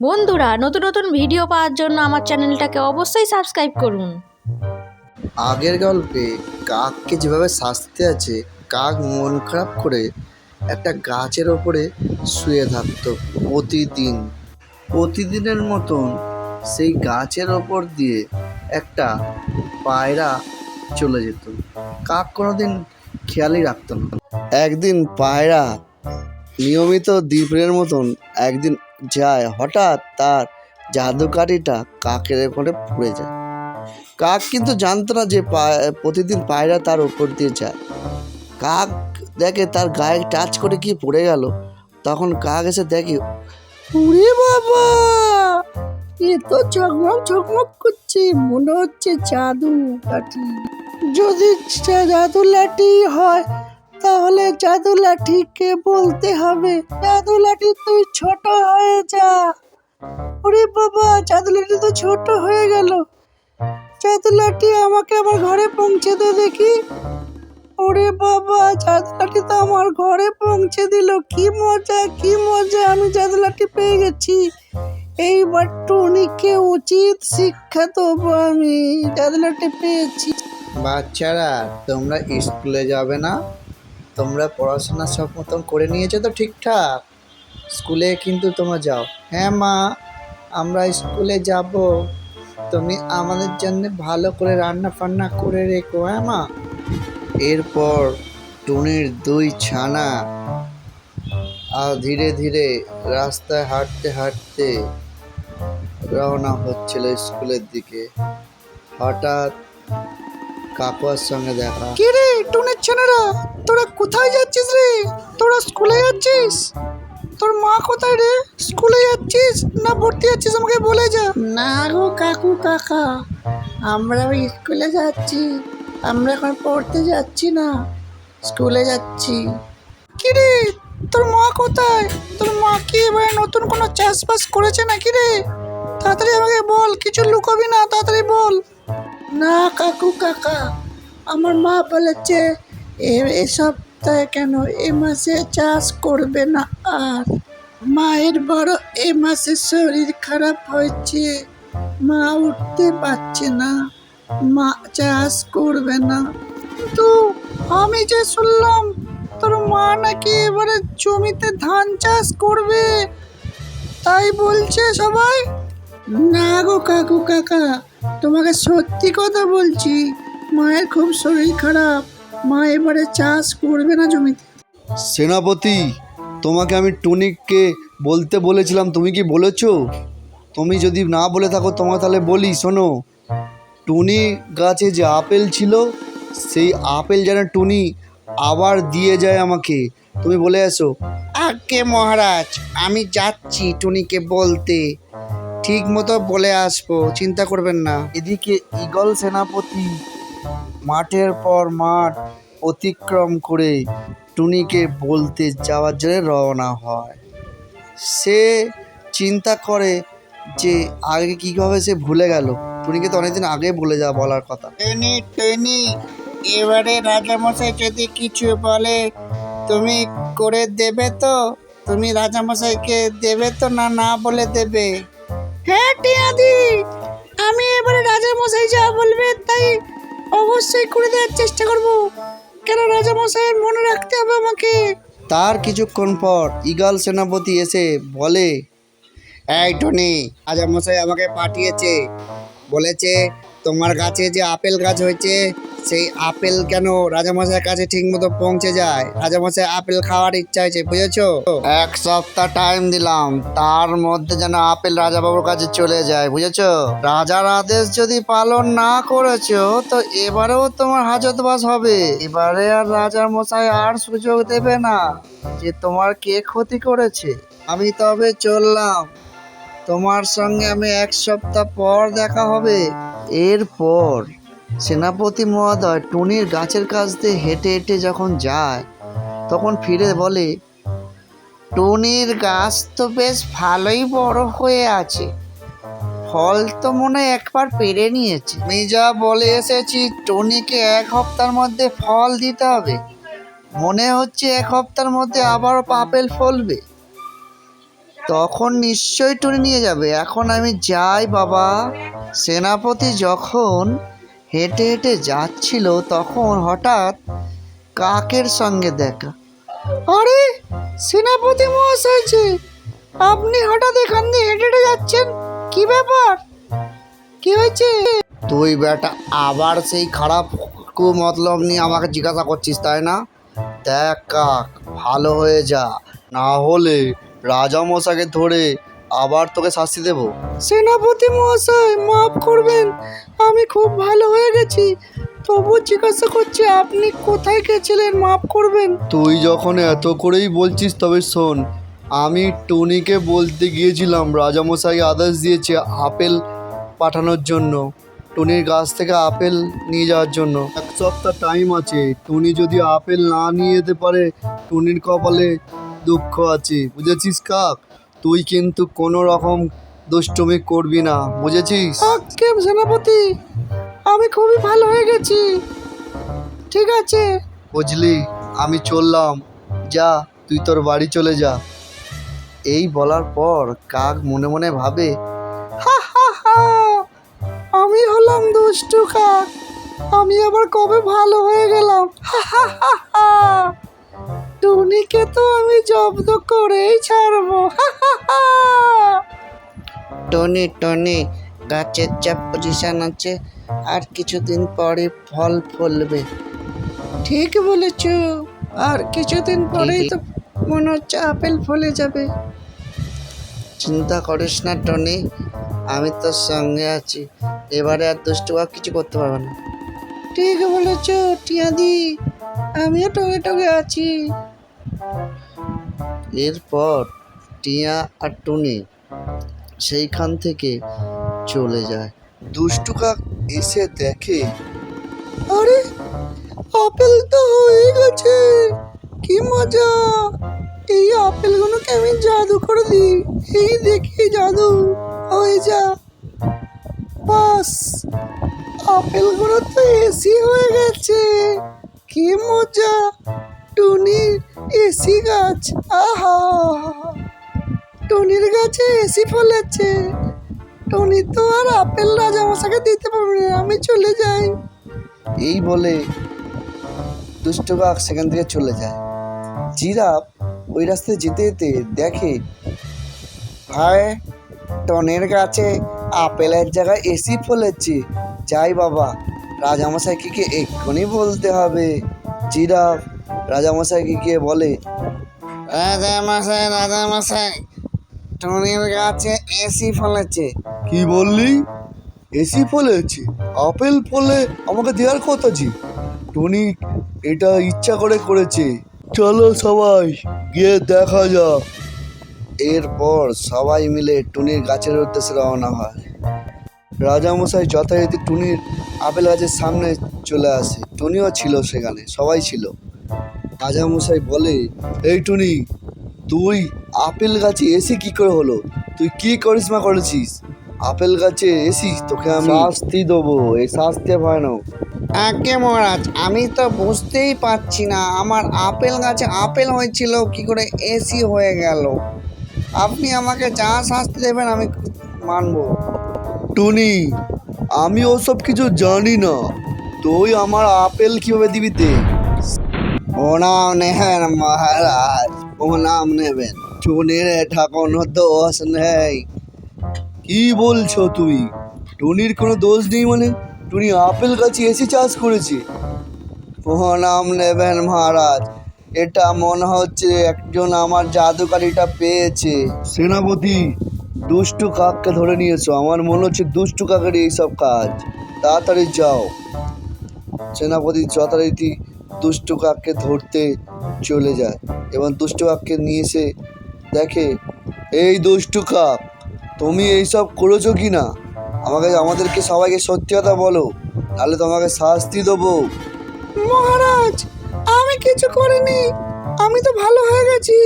বন্ধুরা, নতুন নতুন ভিডিও পাওয়ার জন্য আমার চ্যানেলটাকে অবশ্যই সাবস্ক্রাইব করুন। আগের গল্পে কাককে যেভাবে শাস্তি আছে, কাক মন খারাপ করে একটা গাছের ওপরে শুয়ে থাকতো প্রতিদিন। প্রতিদিনের মতন সেই গাছের ওপর দিয়ে একটা পায়রা চলে যেত। কাক কোনোদিন খেয়ালই রাখতো না। একদিন পায়রা নিয়মিত দ্বীপের মতন একদিন যায়, হঠাৎ তার জাদুকারিটা কাকের ওপরে পড়ে যায়। কাক কিন্তু জানতো না যে প্রতিদিন পায়রা তার উপর দিয়ে যায়। কাক দেখে তার গায়ে টাচ করে কি পড়ে গেল। তখন কাক এসে দেখে উরে বাবা! এ তো ঝকমক ঝকমক করছে। মনে হচ্ছে জাদু লাঠি যদি জাদু লাঠি হয় তাহলে জাদু লাঠিকে বলতে হবে? জাদু লাঠি তুই ছোট হয়ে যা। ওরে বাবা জাদু লাঠি তো ছোট হয়ে গেল। চাদুলাটি আমাকে আমার ঘরে পৌঁছে দে দেখি। ওরে বাবা চাদুলাটি তো আমার ঘরে পৌঁছে দিল। কি মজা কি মজা, আমি চাদুলাটি পেয়ে গেছি। এইবার টনিকে উচিত শিক্ষা দেবো আমি। চাদুলাটি পেয়েছি। বাচ্চারা, তোমরা স্কুলে যাবে না? তোমরা পড়াশোনা সব মতন করে নিয়েছো তো ঠিকঠাক? স্কুলে কিন্তু তোমরা যাও। হ্যাঁ মা, আমরা স্কুলে যাব। তুমি আমাদের জন্য ভালো করে রান্না ফান্না করে রেখো হ্যাঁ মা? এরপর টুনির দুই ছানা আর ধীরে ধীরে রাস্তায় হাঁটতে হাঁটতে রওনা হচ্ছিল স্কুলের দিকে। হঠাৎ কাকুয়ার সঙ্গে দেখা। কি রে টুনের ছেলেরা? তোরা কোথায় যাচ্ছিস রে? তোরা স্কুলে যাচ্ছিস? তোর মা কোথায় রে? স্কুলে যাচ্ছিস না ভর্তি যাচ্ছিস আমাকে বলে যা। না গো কাকু কাকা। আমরা ওই স্কুলে যাচ্ছি। আমরা এখন পড়তে যাচ্ছি না। স্কুলে যাচ্ছি। কি রে তোর মা কোথায়? তোর মা কি এবারে নতুন কোনো চাষবাস করেছে নাকি রে? তাড়াতাড়ি আমাকে বল কিছু লুকাবি না তাড়াতাড়ি বল। না, কাকু, কাকা। আমার মা বলেছে, এ এ সপ্তাহে কেন এ মাসে চাষ করবে না আর? মায়ের বড় এ মাসে শরীর খারাপ হয়েছে। মা উঠতে পারছে না। মা চাষ করবে না। কিন্তু আমি যে শুনলাম, তোর মা নাকি এবারে জমিতে ধান চাষ করবে। তাই বলছে সবাই? না গো কাকু, কাকা। তোমাকে সত্যি কথা বলছি মায়ের খুব শরীর খারাপ। মা এবারে চাষ করবে না জমিতে। সেনাপতি তোমাকে আমি টুনিককে বলতে বলেছিলাম তুমি কি বলেছ? তুমি যদি না বলে থাকো তোমাকে তাহলে বলি শোনো। টুনি গাছে যে আপেল ছিল সেই আপেল যেন টুনি আবার দিয়ে যায় আমাকে। তুমি বলে আসো আগে মহারাজ আমি যাচ্ছি টুনিকে বলতে। ঠিক মতো বলে আসব চিন্তা করবেন না। এদিকে ঈগল সেনাপতি মাঠের পর মাঠ অতিক্রম করে টুনিকে বলতে যাওয়ার জন্য রওনা হয়। সে চিন্তা করে যে আগে কীভাবে সে ভুলে গেল। টুনিকে তো অনেকদিন আগে ভুলে যাওয়া বলার কথা। টুনি টুনি এবারে রাজামশাই যদি কিছু বলে তুমি করে দেবে তো? তুমি রাজামশাইকে দেবে তো না না বলে দেবে? হ্যাঁ টিয়াদি। আমি এবারে রাজা মশাই যা বলবে তাই অবশ্যই করে দেওয়ার চেষ্টা করব। কেন রাজা মশাইয়ের মনে রাখতে হবে আমাকে? তার কিছুক্ষণ পর ঈগল সেনাপতি এসে বলে, এই, টনি, রাজামশাই আমাকে পাঠিয়েছে। বলেছে তোমার গাছে যে আপেল গাছ হয়েছে, সেই আপেল কেন রাজামশাইয়ের কাছে ঠিক মতো পৌঁছে যায়? রাজামশাই আপেল খাওয়ার ইচ্ছা হয়েছে, বুঝেছ? এক সপ্তাহ টাইম দিলাম, তার মধ্যে যেন আপেল রাজাবাবুর কাছে চলে যায়, বুঝেছ? রাজার আদেশ যদি পালন না করেছ, তো এবারেও তোমার হাজতবাস হবে। এবারে আর রাজার মশাই আর সুযোগ দেবে না যে তোমার কে ক্ষতি করেছে। আমি তবে চললাম। তোমার সঙ্গে আমি এক সপ্তাহ পর দেখা হবে। এরপর সেনাপতি মহোদয় টুনির গাছের কাছ দিয়ে হেঁটে হেঁটে যখন যায়, তখন ফিরে বলে, টুনির গাছ তো বেশ ভালোই বড় হয়ে আছে। ফল তো মনে একবার পেরে নিয়েছে। আমি যা বলে এসেছি, টনিকে এক হপ্তার মধ্যে ফল দিতে হবে। মনে হচ্ছে এক হপ্তার মধ্যে আবারও আপেল ফলবে। তখন নিশ্চয়ই টুনি নিয়ে যাবে। এখন আমি যাই, বাবা। সেনাপতি যখন হেঁটে হেঁটে যাচ্ছিল, তখন হঠাৎ কাকের সঙ্গে দেখা। আরে, সেনাপতি মহাশয় আপনি হঠাৎ এখান দিয়ে হেঁটে হেঁটে যাচ্ছেন? কি ব্যাপার? কি হয়েছে? তুই বেটা, আবার সেই খারাপ কু মতলব নিয়ে আমাকে জিজ্ঞাসা করছিস, তাই না? দেখ কাক, ভালো হয়ে যা। না হলে রাজামশাকে ধরে আবার তোকে শাস্তি দেব? সেনাপতি মহাশয় মাফ করবেন আমি খুব ভালো হয়ে গেছি। তবু জিজ্ঞাসা করছি আপনি কোথায় গেছিলেন মাফ করবেন। তুই যখন এত করেই বলছিস তবে শোন আমি টুনিকে বলতে গিয়েছিলাম রাজামশাই আদেশ দিয়েছে আপেল পাঠানোর জন্য টুনির গাছ থেকে আপেল নিয়ে যাওয়ার জন্য। এক সপ্তাহ টাইম আছে টুনি যদি আপেল না নিয়ে যেতে পারে টুনির কপালে দুঃখ আছে বুঝেছিস কাক? তুই কিন্তু কোনো রকম দুষ্টুমি করবি না বুঝেছিস? আজকে সেনাপতি? আমি খুবই ভালো হয়ে গেছি। ঠিক আছে। বুঝলি আমি চললাম। যা তুই তোর বাড়ি চলে যা। এই বলার পর কাক মনে মনে ভাবে হা হা হা আমি হলাম দুষ্টু কাক। আমি আবার কবে ভালো হয়ে গেলাম? হা হা হা। টুনিকে তো আমি জব্দ করেই ছাড়বো। টনি টনি গাছের যা পজিশন আছে আর কিছুদিন পরে ফল ফলবে। ঠিক বলেছ। আর কিছুদিন পরেই তো মনে হচ্ছে আপেল ফলে যাবে। চিন্তা করিস না টনি। আমি তোর সঙ্গে আছি। এবারে আর দুষ্টু কিছু করতে পারবে না। ঠিক বলেছ টিয়াদি। আমিও টগে টগে আছি। এরপর টিয়া আর টুনি সেইখান থেকে চলে যায়। দুষ্টু কাক এসে দেখে, আরে, আপেল তো হয়ে গেছে। কি মজা। এই আপেলগুলোকে আমি জাদু করে দিই। এই দেখি জাদু হয়ে যা। বাস, আপেলগুলো তো এসি হয়ে গেছে। কি মজা। টুনির এসি গাছ, আহা। টনির গাছে এসি ফলেছে। টনি তো আর আপেল রাজামশাকে দিতে পারবে না, আমি চলে যাই। এই বলে দুষ্ট কাক সেখান থেকে চলে যায়। জিরাফ ওই রাস্তায় যেতে যেতে দেখে, হায়, টনের গাছে আপেলের জায়গায় এসি ফলেছে। যাই বাবা রাজামশাইকে এক্ষুনি বলতে হবে। জিরাফ রাজামশাইকে গিয়ে বলে রাজামশাই রাজামশাই টনের গাছে এসি ফলেছে। কি বললি? এসি ফলেছে? আপেল ফলে আমাকে দেওয়ার কথা জি। টনি এটা ইচ্ছা করে করেছে। চলো সবাই গিয়ে দেখা যাক। এরপর সবাই মিলে টুনির গাছের উদ্দেশ্যে রওনা হয়। রাজামশাই যথারীতি টুনির আপেল গাছের সামনে চলে আসে। টুনিও ছিল সেখানে সবাই ছিল। রাজামশাই বলে এই টুনি তুই আপেল গাছে এসে কি করে হলো? তুই কি করিসমা করেছিস? আপেল গাছে এসি তোকে আমি শাস্তি দেবো এই শাস্তি ভয়ানক। আগে মহারাজ আমি তো বুঝতেই পারছি না আমার আপেল গাছে আপেল হয়েছিল কি করে এসি হয়ে গেল? আপনি আমাকে যা শাস্তি দেবেন আমি মানবো। টুনি, আমি ওসব কিছু জানি না। তুই আমার আপেল কীভাবে দিবি তে প্রণাম নেবেন মহারাজ, প্রণাম নেবেন। টুনির কোনো দোষ নেই। কি বলছো তুই? টুনির কোনো দোষ নেই মানে? টুনি আপেল গাছে এসে চাষ করেছে। প্রণাম নেবেন মহারাজ, এটা মনে হচ্ছে একজন আমার জাদুকারিটা পেয়েছে। সেনাপতি দুষ্টু কাককে ধরে নিয়েছো। আমার মনে হচ্ছে দুষ্টু কাকের এইসব কাজ। তাড়াতাড়ি যাও। সেনাপতি যথারীতি দুষ্টু কাককে ধরতে চলে যায় এবং দুষ্টু কাককে নিয়ে এসে দেখে, এই দুষ্টু কাক, তুমি এইসব করেছ কি না? আমাকে, আমাদেরকে সবাইকে সত্যি কথা বলো, তাহলে তোমাকে শাস্তি দেবো। মহারাজ, আমি কিছু করিনি। আমি তো ভালো হয়ে গেছি।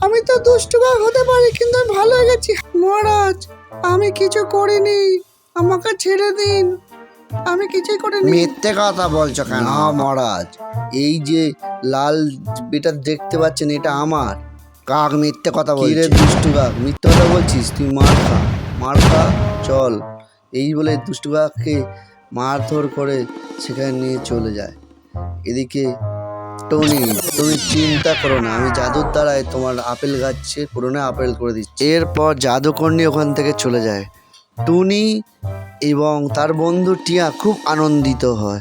আমি তো দুষ্টুকা হতে পারি কিন্তু আমি ভালো হয়ে গেছি মহারাজ আমি কিছু করিনি। আমাকে ছেড়ে দিন। আমি কিছুই করিনি। মিথ্যে কথা বলছো কেন? না। মহারাজ এই যে লাল বেটা দেখতে পাচ্ছেন এটা আমার। কাক মিথ্যে কথা বলছিস রে দুষ্টু কাক? মিথ্যে কথা বলছিস? তুই মার খা মার খা চল। এই বলে দুষ্টু কাককে মারধর করে সেখানে নিয়ে চলে যায়। এদিকে টনি তুমি চিন্তা করো না, আমি জাদুর দ্বারায় তোমার আপেল গাছে পুরোনো আপেল করে দিচ্ছি। এরপর জাদুকর্ণী ওখান থেকে চলে যায়। টুনি এবং তার বন্ধু টিয়া খুব আনন্দিত হয়।